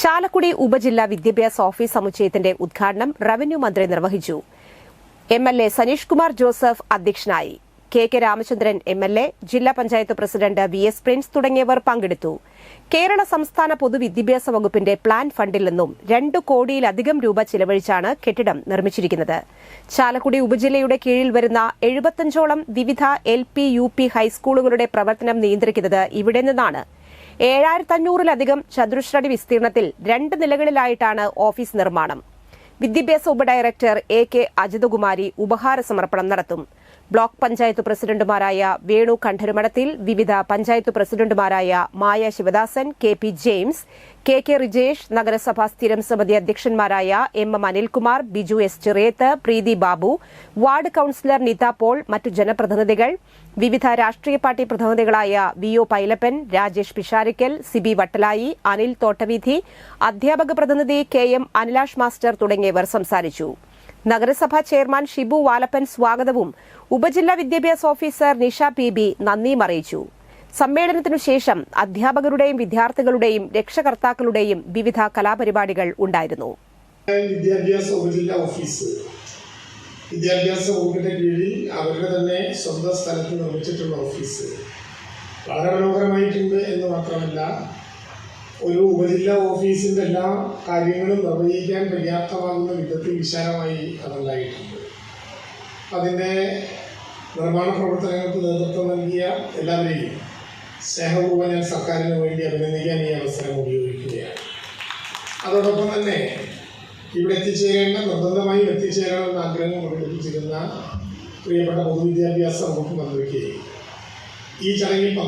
ചാലക്കുടി ഉപജില്ലാ വിദ്യാഭ്യാസ ഓഫീസ് സമുച്ചയത്തിന്റെ ഉദ്ഘാടനം റവന്യൂ മന്ത്രി നിർവഹിച്ചു. M L A Saneesh Kumar Joseph അധ്യക്ഷനായി. K K Ramachandran M L A ജില്ലാ panchayat president V S Prince തുടങ്ങിയവർ പങ്കെടുത്തു. കേരള സംസ്ഥാന പൊതുവിദ്യാഭ്യാസ വകുപ്പിന്റെ പ്ലാൻ ഫണ്ടിൽ നിന്നും രണ്ടു കോടിയിലധികം രൂപ ചിലവഴിച്ചാണ് കെട്ടിടം നിർമ്മിച്ചിരിക്കുന്നത്. ചാലക്കുടി ഉപജില്ലയുടെ കീഴിൽ വരുന്ന എഴുപത്തഞ്ചോളം വിവിധ എൽ പി യു പി ഹൈസ്കൂളുകളുടെ പ്രവർത്തനം നിയന്ത്രിക്കുന്നത് ഇവിടെ നിന്നാണ് ഏഴായിരത്തി അഞ്ഞൂറിലധികം ചതുരശ്രടി വിസ്തീർണത്തിൽ രണ്ട് നിലകളിലായിട്ടാണ് ഓഫീസ് നിർമ്മാണം. വിദ്യാഭ്യാസ ഉപഡയറക്ടർ എ കെ അജിതകുമാരി ഉപഹാര സമർപ്പണം നടത്തും. ബ്ലോക്ക് പഞ്ചായത്ത് പ്രസിഡന്റുമാരായ വേണു കണ്ഠരുമഠത്തിൽ വിവിധ പഞ്ചായത്ത് പ്രസിഡന്റുമാരായ Maya Sivadasan K P James K K Rijesh നഗരസഭാ സ്ഥിരം സമിതി അധ്യക്ഷന്മാരായ M M Anilkumar Biju S Chireth Preethi Babu ward councillor Nitha Paul മറ്റു ജനപ്രതിനിധികൾ വിവിധ രാഷ്ട്രീയ പാർട്ടി പ്രതിനിധികളായ വി ഒ പൈലപ്പൻ രാജേഷ് പിഷാരിക്കൽ സിബി വട്ടലായി അനിൽ തോട്ടവീധി അധ്യാപക പ്രതിനിധി കെ എം അനിലാഷ് മാസ്റ്റർ തുടങ്ങിയവർ സംസാരിച്ചു. നഗരസഭാ ചെയർമാൻ ഷിബു വാലപ്പൻ സ്വാഗതവും ഉപജില്ലാ വിദ്യാഭ്യാസ ഓഫീസർ നിഷ പി ബി നന്ദിയും അറിയിച്ചു. സമ്മേളനത്തിനു ശേഷം അധ്യാപകരുടെയും വിദ്യാർത്ഥികളുടെയും രക്ഷകർത്താക്കളുടെയും വിവിധ കലാപരിപാടികൾ ഉണ്ടായിരുന്നു. വിദ്യാഭ്യാസ ഉപജില്ലാ ഓഫീസ്. വിദ്യാഭ്യാസ വകുപ്പിന്റെ കീഴിൽ അവരുടെ തന്നെ സ്വന്തം സ്ഥലത്ത് നിർമ്മിച്ചിട്ടുള്ള ഓഫീസ്. വളരെ മനോഹരമായിട്ടുണ്ട് എന്ന് മാത്രമല്ല ഒരു ഉപജില്ലാ ഓഫീസിന്റെ എല്ലാ കാര്യങ്ങളും നിർവഹിക്കാൻ പര്യാപ്തമാകുന്ന വിധത്തിൽ വിശാലമായി അതുണ്ടായിട്ടുണ്ട് അതിന്റെ നിർമ്മാണ പ്രവർത്തനങ്ങൾക്ക് നേതൃത്വം നൽകിയ എല്ലാവരെയും സ്നേഹപൂർവം സർക്കാരിന് വേണ്ടി അഭിനന്ദിക്കാൻ ഈ അവസരം ഉപയോഗിക്കുകയാണ്. അതോടൊപ്പം തന്നെ ഇവിടെ എത്തിച്ചേരേണ്ട നിർബന്ധമായും എത്തിച്ചേരണമെന്ന ആഗ്രഹം പ്രകടിപ്പിച്ചിരുന്ന പ്രിയപ്പെട്ട പൊതുവിദ്യാഭ്യാസ വകുപ്പ് മന്ത്രിക്ക് ഈ ചടങ്ങിൽ